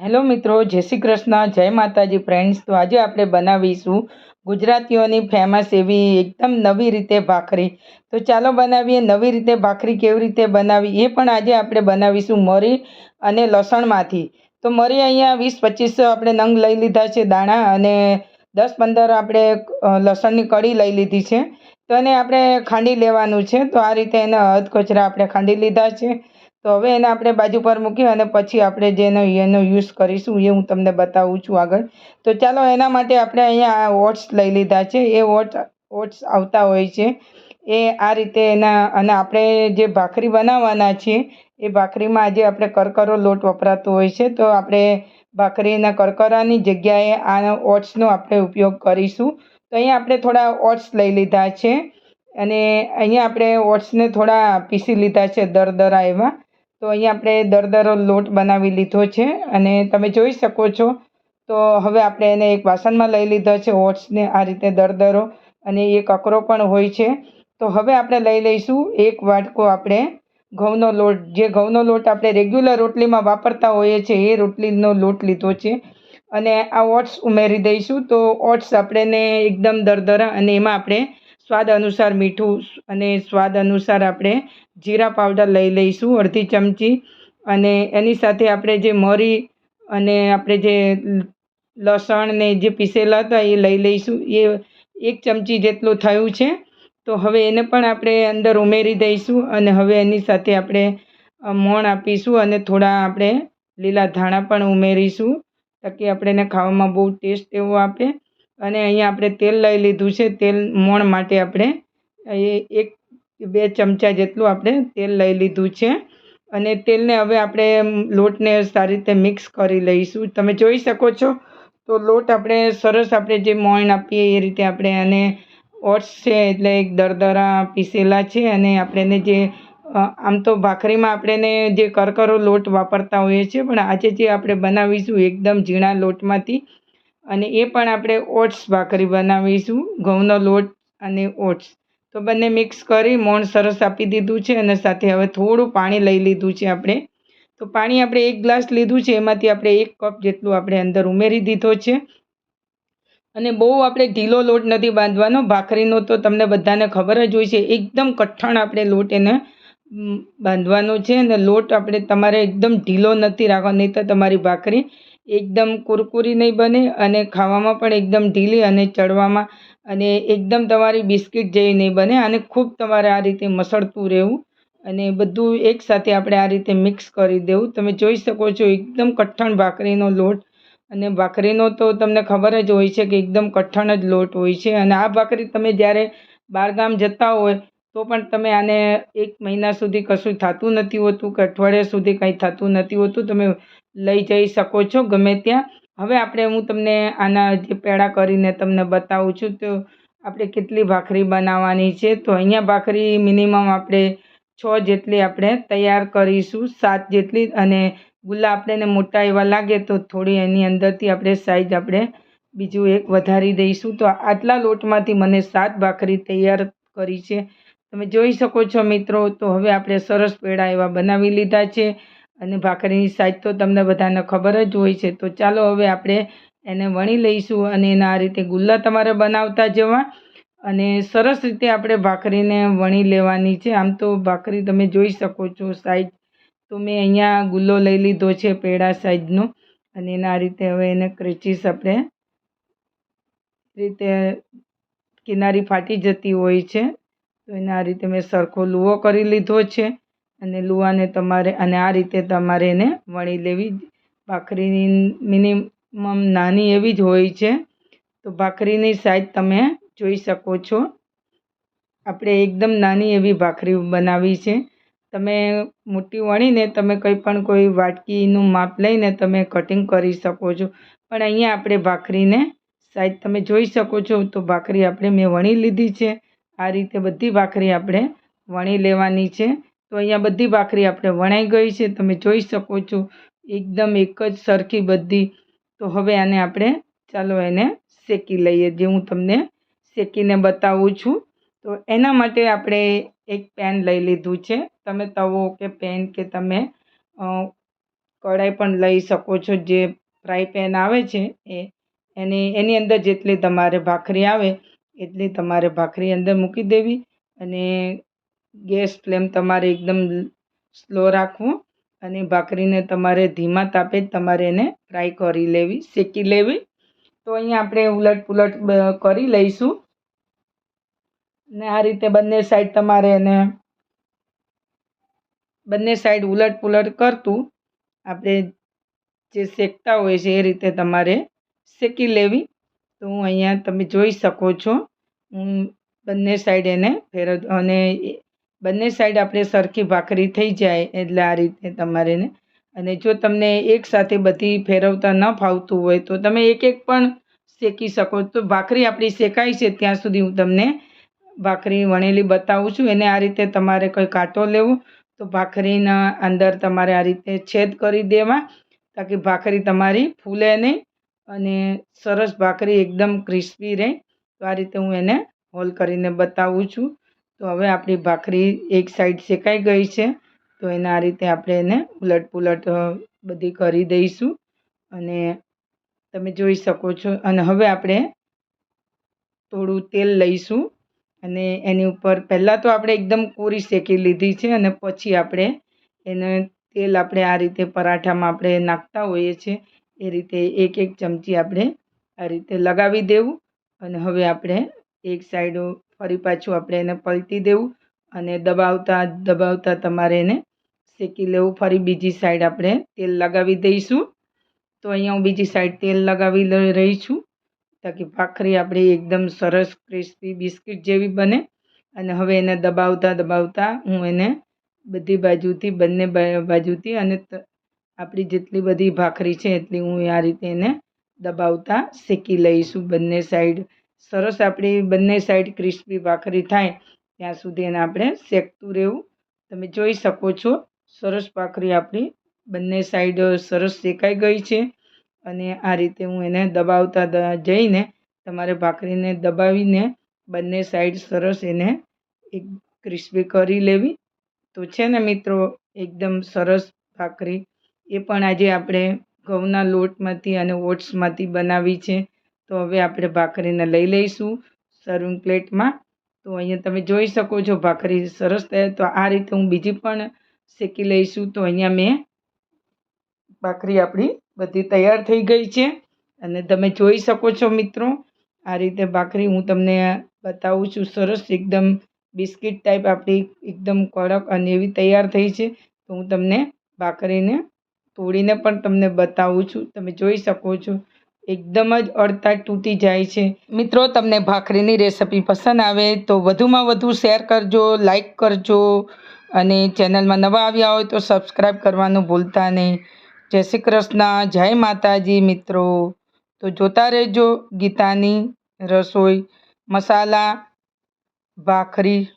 Hello મિત્રો, જય શ્રી કૃષ્ણ, જય માતાજી ફ્રેન્ડ્સ તો આજે આપણે બનાવીશું ગુજરાતીઓની ફેમસ એવી એકદમ નવી રીતે ભાખરી. તો ચાલો બનાવીએ, નવી રીતે ભાખરી કેવી રીતે બનાવી એ પણ આજે આપણે બનાવીશું મરી અને લસણમાંથી. તો મરી અહીંયા વીસ પચીસ આપણે નંગ લઈ લીધા છે દાણા અને દસ પંદર આપણે લસણની કળી લઈ લીધી છે. તો એને આપણે ખાંડી લેવાનું છે. તો આ રીતે એના હદ કચરા આપણે ખાંડી લીધા છે. તો હવે એને આપણે બાજુ પર મૂકી અને પછી આપણે જેનો એનો યુઝ કરીશું એ હું તમને બતાવું છું આગળ. તો ચાલો એના માટે આપણે અહીંયા ઓટ્સ લઈ લીધા છે. એ ઓટ, ઓટ્સ આવતા હોય છે. એ આ રીતે એના, અને આપણે જે ભાખરી બનાવવાના છીએ એ ભાખરીમાં આજે આપણે કરકરો લોટ વપરાતો હોય છે. તો આપણે ભાખરીના કરકરાની જગ્યાએ આ ઓટ્સનો આપણે ઉપયોગ કરીશું. તો અહીંયા આપણે થોડા ઓટ્સ લઈ લીધા છે. અને અહીંયા આપણે ઓટ્સને થોડા પીસી લીધા છે દરદરા એવા તો અહીંયા આપણે દરદરો લોટ બનાવી લીધો છે અને તમે જોઈ શકો છો. તો હવે આપણે એને એક વાસણમાં લઈ લીધો છે ઓટ્સને આ રીતે દરદરો અને એ કકરો પણ હોય છે. તો હવે આપણે લઈ લઈશું એક વાટકો આપણે ઘઉંનો લોટ. જે ઘઉંનો લોટ આપણે રેગ્યુલર રોટલીમાં વાપરતા હોઈએ છીએ એ રોટલીનો લોટ લીધો છે. અને આ ઓટ્સ ઉમેરી દઈશું તો ઓટ્સ આપણને એકદમ દરદરા અને એમાં આપણે સ્વાદ અનુસાર મીઠું અને સ્વાદ અનુસાર આપણે જીરા પાવડર લઈ લઈશું, અડધી ચમચી. અને એની સાથે આપણે જે મરી અને આપણે જે લસણ ને જે પીસેલા હતા એ લઈ લઈશું. એ એક ચમચી જેટલું થયું છે. તો હવે એને પણ આપણે અંદર ઉમેરી દઈશું અને હવે એની સાથે આપણે મોણ આપીશું અને થોડા આપણે લીલા ધાણા પણ ઉમેરીશું, તાકી આપણે એને ખાવામાં બહુ ટેસ્ટ એવો આપે. અને અહીંયા આપણે તેલ લઈ લીધું છે. તેલ મોણ માટે આપણે એ એક બે ચમચા જેટલું આપણે તેલ લઈ લીધું છે. અને તેલને હવે આપણે લોટને સારી રીતે મિક્સ કરી લઈશું. તમે જોઈ શકો છો, તો લોટ આપણે સરસ આપણે જે મોણ આપીએ એ રીતે આપણે આને ઓટ્સ છે એટલે એક દરદરા પીસેલા છે અને આપણે જે આમ તો ભાખરીમાં આપણે જે કરકરો લોટ વાપરતા હોઈએ છીએ, પણ આજે જે આપણે બનાવીશું એકદમ ઝીણા લોટમાંથી અને એ પણ આપણે ઓટ્સ ભાખરી બનાવીશું, ઘઉંનો લોટ અને ઓટ્સ. તો બંને મિક્સ કરી મોણ સરસ આપી દીધું છે અને સાથે હવે થોડું પાણી લઈ લીધું છે આપણે. તો પાણી આપણે એક ગ્લાસ લીધું છે, એમાંથી આપણે એક કપ જેટલું આપણે અંદર ઉમેરી દીધો છે. અને બહુ આપણે ઢીલો લોટ નથી બાંધવાનો, ભાખરીનો તો તમને બધાને ખબર જ હોય છે, એકદમ કઠણ આપણે લોટ એને બાંધવાનો છે અને લોટ આપણે તમારે એકદમ ઢીલો નથી રાખવાનો, નહીં તો તમારી ભાખરી એકદમ કુરકુરી નહીં બને અને ખાવામાં પણ એકદમ ઢીલી અને ચડવામાં અને એકદમ તમારી બિસ્કિટ જેવી નહીં બને અને ખૂબ તમારે આ રીતે મસળતું રહેવું અને બધું એકસાથે આપણે આ રીતે મિક્સ કરી દેવું. તમે જોઈ શકો છો એકદમ કઠણ ભાખરીનો લોટ અને ભાખરીનો તો તમને ખબર જ હોય છે કે એકદમ કઠણ જ લોટ હોય છે અને આ ભાખરી તમે જ્યારે બહારગામ જતા હોય તો પણ તમે આને એક મહિના સુધી કશું થતું નથી હોતું કે અઠવાડિયા સુધી કંઈ થતું નથી હોતું. તમે લઈ જઈ શકો છો ગમે ત્યાં. હવે આપણે હું તમને આના જે પેડા કરીને તમને બતાવું છું, તો આપણે કેટલી ભાખરી બનાવવાની છે. તો અહીંયા ભાખરી મિનિમમ આપણે છ જેટલી આપણે તૈયાર કરીશું, સાત જેટલી. અને ગુલ્લા આપણે મોટા એવા લાગે તો થોડી એની અંદરથી આપણે સાઈઝ આપણે બીજું એક વધારી દઈશું. તો આટલા લોટમાંથી મને સાત ભાખરી તૈયાર કરી છે. તમે જોઈ શકો છો મિત્રો, તો હવે આપણે સરસ પેડા એવા બનાવી લીધા છે. અને ભાખરીની સાઈઝ તો તમને બધાને ખબર જ હોય છે. તો ચાલો હવે આપણે એને વણી લઈશું અને એના આ રીતે ગુલ્લા તમારે બનાવતા જવા. અને સરસ રીતે આપણે ભાખરીને વણી લેવાની છે. આમ તો ભાખરી તમે જોઈ શકો છો સાઈઝ તો મેં અહીંયા ગુલ્લો લઈ લીધો છે પેડા સાઈઝનો. અને એના આ રીતે હવે એને ક્રેચીસ આપણે રીતે કિનારી ફાટી જતી હોય છે. તો એના આ રીતે મેં સરખો લુવો કરી લીધો છે. અને લુવાને તમારે અને આ રીતે તમારે એને વણી લેવી. ભાખરીની મિનિમમ નાની એવી જ હોય છે. તો ભાખરીની સાઈઝ તમે જોઈ શકો છો. આપણે એકદમ નાની એવી ભાખરી બનાવી છે. તમે મોટી વણીને તમે કંઈ પણ કોઈ વાટકીનું માપ લઈને તમે કટિંગ કરી શકો છો. પણ અહીંયા આપણે ભાખરીને સાઈઝ તમે જોઈ શકો છો. તો ભાખરી આપણે મેં વણી લીધી છે. આ રીતે બધી ભાખરી આપણે વણી લેવાની છે. તો અહીંયા બધી ભાખરી આપણે વણાઈ ગઈ છે. તમે જોઈ શકો છો, એકદમ એક જ સરખી બધી. તો હવે આને આપણે ચાલો એને શેકી લઈએ, જે હું તમને શેકીને બતાવું છું. તો એના માટે આપણે એક પેન લઈ લીધું છે. તમે તવો કે પેન કે તમે કઢાઈ પણ લઈ શકો છો. જે ફ્રાય પેન આવે છે એ, એની એની અંદર જેટલી તમારે ભાખરી આવે, એટલી તમારે ભાખરી અંદર મૂકી દેવી. અને ગેસ ફ્લેમ તમારે એકદમ સ્લો રાખવું અને ભાખરીને તમારે ધીમા તાપે તમારે એને ફ્રાય કરી લેવી, શેકી લેવી. તો અહીંયા આપણે ઉલટ પુલટ કરી લઈશું. ને આ રીતે બંને સાઈડ તમારે એને બંને સાઈડ ઉલટ પુલટ કરતું. આપણે જે શેકતા હોય છે એ રીતે તમારે શેકી લેવી. તો હું અહીંયા તમે જોઈ શકો છો. હું બંને સાઈડ એને ફેરવ અને બંને સાઈડ આપણે સરખી ભાખરી થઈ જાય એટલે આ રીતે તમારે એને અને જો તમને એકસાથે બધી ફેરવતા ન ફાવતું હોય તો તમે એક એક પણ શેકી શકો. તો ભાખરી આપણી શેકાય છે ત્યાં સુધી હું તમને ભાખરી વણેલી બતાવું છું. એને આ રીતે તમારે કોઈ કાંટો લેવો તો ભાખરીના અંદર તમારે આ રીતે છેદ કરી દેવા તાકી ભાખરી તમારી ફૂલે નહીં અને સરસ ભાખરી એકદમ ક્રિસ્પી રહે. તો આ રીતે હું એને હોલ કરીને બતાવું છું. તો હવે આપણી ભાખરી એક સાઈડ શેકાઈ ગઈ છે. તો એના આ રીતે આપણે એને ઉલટ પુલટ બધી કરી દઈશું. અને તમે જોઈ શકો છો. અને હવે આપણે થોડું તેલ લઈશું. અને એની ઉપર પહેલાં તો આપણે એકદમ કોરી શેકી લીધી છે. અને પછી આપણે એને તેલ આપણે આ રીતે પરાઠામાં આપણે નાખતા હોઈએ છીએ. એ રીતે એક એક ચમચી આપણે આ રીતે લગાવી દેવું. અને હવે આપણે એક સાઈડ ફરી પાછું આપણે એને પલટી દેવું અને દબાવતા દબાવતા તમારે એને શેકી લેવું. ફરી બીજી સાઈડ આપણે તેલ લગાવી દઈશું. તો અહીંયા હું બીજી સાઈડ તેલ લગાવી રહી છું. તાકી ભાખરી આપણી એકદમ સરસ ક્રિસ્પી બિસ્કિટ જેવી બને. અને હવે એને દબાવતા દબાવતા હું એને બધી બાજુથી, બંને બાજુથી અને આપણી જેટલી બધી ભાખરી છે એટલી હું આ રીતે એને દબાવતા શેકી લઈશું બંને સાઈડ સરસ આપણી બંને સાઈડ ક્રિસ્પી ભાખરી થાય, ત્યાં સુધી એને આપણે શેકતું રહેવું. તમે જોઈ શકો છો, સરસ ભાખરી આપણી બંને સાઈડ સરસ શેકાઈ ગઈ છે. અને આ રીતે હું એને દબાવતા જઈને તમારે ભાખરીને દબાવીને બંને સાઈડ સરસ એને એક ક્રિસ્પી કરી લેવી. તો છે ને મિત્રો, એકદમ સરસ ભાખરી. એ પણ આજે આપણે ઘઉંના લોટમાંથી અને ઓટ્સમાંથી બનાવી છે. તો હવે આપણે ભાખરીને લઈ લઈશું સર્વિંગ પ્લેટમાં તો અહીંયા તમે જોઈ શકો છો ભાખરી સરસ થાય તો આ રીતે હું બીજી પણ શેકી લઈશું. તો અહીંયા મેં ભાખરી આપણી બધી તૈયાર થઈ ગઈ છે. અને તમે જોઈ શકો છો મિત્રો, આ રીતે ભાખરી હું તમને બતાવું છું. સરસ એકદમ બિસ્કિટ ટાઈપ આપણી એકદમ કડક અને એવી તૈયાર થઈ છે. તો હું તમને ભાખરીને તોડીને પણ તમને બતાવું છું. તમે જોઈ શકો છો એકદમ જ અડતા તૂટી જાય છે. મિત્રો, તમને ભાખરીની રેસિપી પસંદ આવે તો વધુમાં વધુ શેર કરજો, લાઈક કરજો અને ચેનલમાં નવા આવ્યા હોય તો સબસ્ક્રાઈબ કરવાનું ભૂલતા નહીં. જય શ્રી કૃષ્ણ, જય માતાજી મિત્રો. તો જોતા રહેજો ગીતાની રસોઈ, મસાલા, ભાખરી.